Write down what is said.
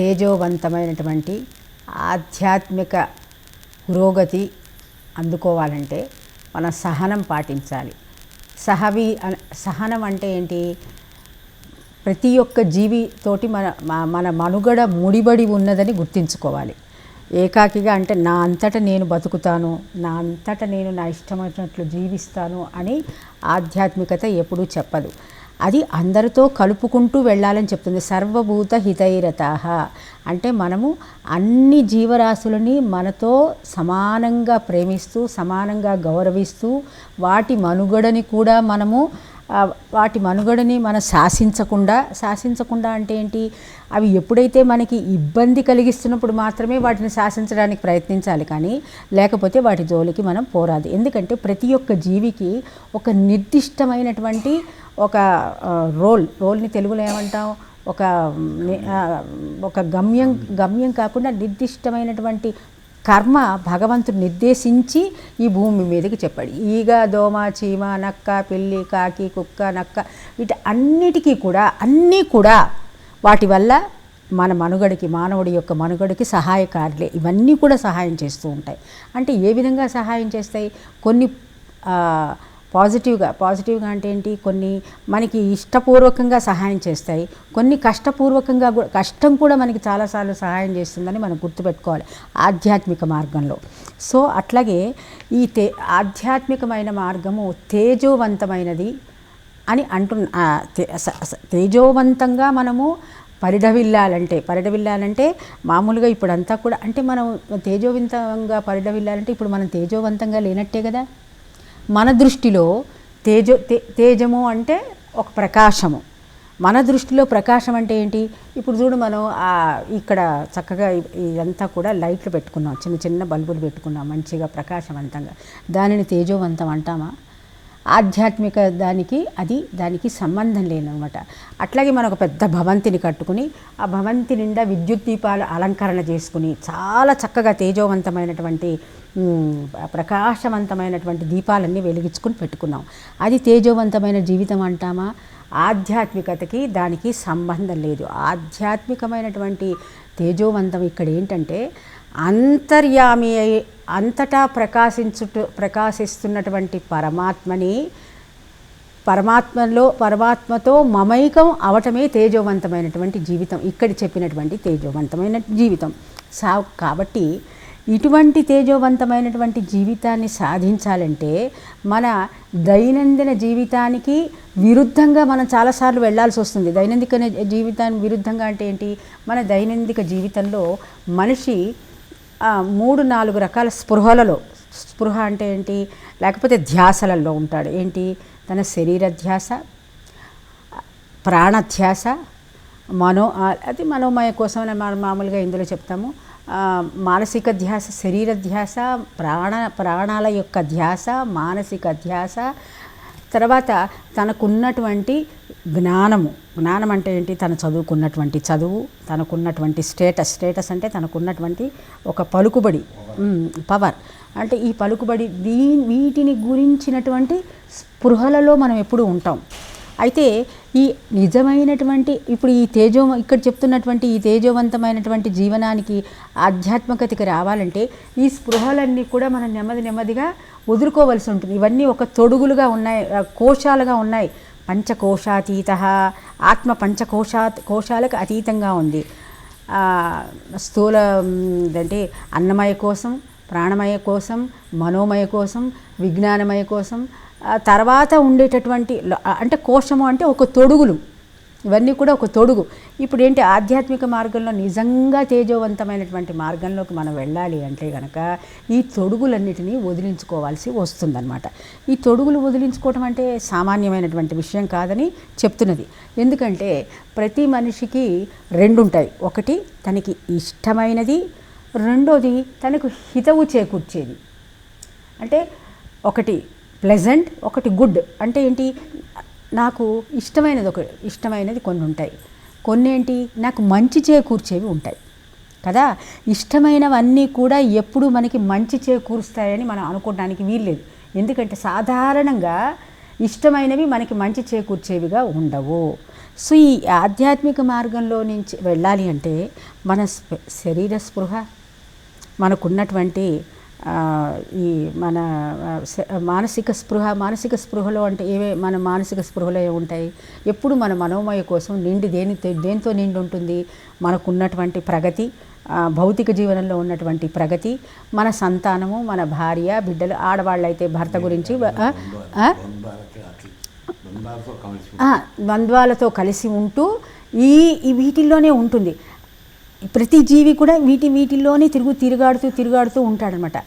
తేజోవంతమైనటువంటి ఆధ్యాత్మిక పురోగతి అందుకోవాలంటే మన సహనం పాటించాలి. సహవి సహనం అంటే ఏంటి? ప్రతి ఒక్క జీవి తోటి మన మన మనుగడ ముడిబడి ఉన్నదని గుర్తించుకోవాలి. ఏకాకిగా అంటే నా అంతట నేను బతుకుతాను నా అంతట నేను నా ఇష్టమైనట్లు జీవిస్తాను అని ఆధ్యాత్మికత ఎప్పుడూ చెప్పదు. అది అందరితో కలుపుకుంటూ వెళ్ళాలని చెప్తుంది. సర్వభూత హితైరత అంటే మనము అన్ని జీవరాశులని మనతో సమానంగా ప్రేమిస్తూ సమానంగా గౌరవిస్తూ వాటి మనుగడని కూడా మనము వాటి మనుగడని మనం శాసించకుండా శాసించకుండా అంటే ఏంటి? అవి ఎప్పుడైతే మనకి ఇబ్బంది కలిగిస్తున్నప్పుడు మాత్రమే వాటిని శాసించడానికి ప్రయత్నించాలి కానీ లేకపోతే వాటి జోలికి మనం పోరాదు. ఎందుకంటే ప్రతి ఒక్క జీవికి ఒక నిర్దిష్టమైనటువంటి ఒక రోల్ రోల్ని తెలుగులో ఏమంటాం? ఒక ఒక గమ్యం గమ్యం కాకుండా నిర్దిష్టమైనటువంటి కర్మ భగవంతుడు నిర్దేశించి ఈ భూమి మీదకి చెప్పాడు. ఈగ దోమ చీమ నక్క పిల్లి కాకి కుక్క నక్క వీటి అన్నిటికీ కూడా అన్నీ కూడా వాటి వల్ల మన మనుగడికి మానవుడి యొక్క మనుగడికి సహాయకారులే ఇవన్నీ కూడా సహాయం చేస్తూ ఉంటాయి. అంటే ఏ విధంగా సహాయం చేస్తాయి? కొన్ని పాజిటివ్గా పాజిటివ్గా అంటే ఏంటి? కొన్ని మనకి ఇష్టపూర్వకంగా సహాయం చేస్తాయి. కొన్ని కష్టపూర్వకంగా కూడా కష్టం కూడా మనకి చాలాసార్లు సహాయం చేస్తుందని మనం గుర్తుపెట్టుకోవాలి ఆధ్యాత్మిక మార్గంలో. సో అట్లాగే ఈ తే ఆధ్యాత్మికమైన మార్గము తేజోవంతమైనది అని అంటున్న తేజోవంతంగా మనము పరిడవిల్లాలంటే పరిడవిల్లాలంటే మామూలుగా ఇప్పుడంతా కూడా అంటే మనం తేజోవంతంగా పరిడవిల్లాలంటే ఇప్పుడు మనం తేజోవంతంగా లేనట్టే కదా? మన దృష్టిలో తేజో తేజము అంటే ఒక ప్రకాశము. మన దృష్టిలో ప్రకాశం అంటే ఏంటి? ఇప్పుడు చూడు మనం ఇక్కడ చక్కగా ఇదంతా కూడా లైట్లు పెట్టుకున్నాం. చిన్న చిన్న బల్బులు పెట్టుకున్నాం. మంచిగా ప్రకాశవంతంగా. దానిని తేజోవంతం అంటామా? ఆధ్యాత్మిక దానికి అది దానికి సంబంధం లేనమాట అట్లాగే మనం ఒక పెద్ద భవంతిని కట్టుకుని ఆ భవంతి నిండా విద్యుత్ దీపాలు అలంకరణ చేసుకుని చాలా చక్కగా తేజోవంతమైనటువంటి ప్రకాశవంతమైనటువంటి దీపాలన్నీ వెలిగించుకుని పెట్టుకున్నాం. అది తేజోవంతమైన జీవితం అంటామా? ఆధ్యాత్మికతకి దానికి సంబంధం లేదు. ఆధ్యాత్మికమైనటువంటి తేజోవంతం ఇక్కడ ఏంటంటే అంతర్యామి అయి అంతటా ప్రకాశించుట ప్రకాశిస్తున్నటువంటి పరమాత్మని పరమాత్మలో పరమాత్మతో మమైకం అవటమే తేజోవంతమైనటువంటి జీవితం. ఇక్కడ చెప్పినటువంటి తేజోవంతమైన జీవితం. సా కాబట్టి ఇటువంటి తేజోవంతమైనటువంటి జీవితాన్ని సాధించాలంటే మన దైనందిన జీవితానికి విరుద్ధంగా మనం చాలాసార్లు వెళ్ళాల్సి వస్తుంది. దైనందిక జీవితానికి విరుద్ధంగా అంటే ఏంటి? మన దైనందిక జీవితంలో మనిషి మూడు నాలుగు రకాల స్పృహలలో స్పృహ అంటే ఏంటి? లేకపోతే ధ్యాసలలో ఉంటాడు. ఏంటి? తన శరీర ధ్యాస ప్రాణధ్యాస మనో అది మనోమయ కోసం మనం మామూలుగా ఇందులో చెప్తాము. మానసిక ధ్యాస శరీర ధ్యాస ప్రాణ ప్రాణాల యొక్క ధ్యాస మానసిక ధ్యాస తర్వాత తనకున్నటువంటి జ్ఞానము. జ్ఞానం అంటే ఏంటి? తను చదువుకున్నటువంటి చదువు తనకున్నటువంటి స్టేటస్. స్టేటస్ అంటే తనకున్నటువంటి ఒక పలుకుబడి పవర్. అంటే ఈ పలుకుబడి దీ వీటిని గురించినటువంటి స్పృహలలో మనం ఎప్పుడు ఉంటాం. అయితే ఈ నిజమైనటువంటి ఇప్పుడు ఈ తేజో ఇక్కడ చెప్తున్నటువంటి ఈ తేజోవంతమైనటువంటి జీవనానికి ఆధ్యాత్మికతకి రావాలంటే ఈ స్పృహలన్నీ కూడా మనం నెమ్మది నెమ్మదిగా వదులుకోవలసి ఉంటుంది. ఇవన్నీ ఒక తొడుగులుగా ఉన్నాయి కోశాలుగా ఉన్నాయి. పంచకోశాతీత ఆత్మ పంచకోశా కోశాలకు అతీతంగా ఉంది. స్థూల అంటే అన్నమయ కోసం ప్రాణమయ కోసం మనోమయ కోసం విజ్ఞానమయ కోసం తర్వాత ఉండేటటువంటి అంటే కోశము అంటే ఒక తొడుగులు. ఇవన్నీ కూడా ఒక తొడుగు. ఇప్పుడు ఏంటి ఆధ్యాత్మిక మార్గంలో నిజంగా తేజోవంతమైనటువంటి మార్గంలోకి మనం వెళ్ళాలి అంటే కనుక ఈ తొడుగులన్నిటినీ వదిలించుకోవాల్సి వస్తుందన్నమాట. ఈ తొడుగులు వదిలించుకోవటం అంటే సామాన్యమైనటువంటి విషయం కాదని చెప్తున్నది. ఎందుకంటే ప్రతి మనిషికి రెండు ఉంటాయి ఒకటి తనకి ఇష్టమైనది రెండోది తనకు హితవు చేకూర్చేది. అంటే ఒకటి ప్లెజెంట్ ఒకటి గుడ్ అంటే ఏంటి? నాకు ఇష్టమైనది ఒక ఇష్టమైనది కొన్ని ఉంటాయి. కొన్ని ఏంటి? నాకు మంచి చేకూర్చేవి ఉంటాయి. కదా? ఇష్టమైనవన్నీ కూడా ఎప్పుడు మనకి మంచి చేకూరుస్తాయని మనం అనుకోవడానికి వీల్లేదు. ఎందుకంటే సాధారణంగా ఇష్టమైనవి మనకి మంచి చేకూర్చేవిగా ఉండవు. సో ఈ ఆధ్యాత్మిక మార్గంలో నుంచి వెళ్ళాలి అంటే మన స్ప- శరీర స్పృహ మనకున్నటువంటి ఈ మన మానసిక స్పృహ మానసిక స్పృహలో అంటే ఏవే మన మానసిక స్పృహలో ఏముంటాయి ఎప్పుడు మన మనోమయ కోసం నిండి దేని దేంతో నిండి ఉంటుంది? మనకున్నటువంటి ప్రగతి భౌతిక జీవనంలో ఉన్నటువంటి ప్రగతి మన సంతానము మన భార్య బిడ్డలు ఆడవాళ్ళైతే భర్త గురించి ద్వంద్వాలతో కలిసి ఉంటూ ఈ ఈ వీటిల్లోనే ఉంటుంది. ప్రతి జీవి కూడా వీటి వీటిల్లోనే తిరుగు తిరుగాడుతూ తిరుగాడుతూ ఉంటాడనమాట.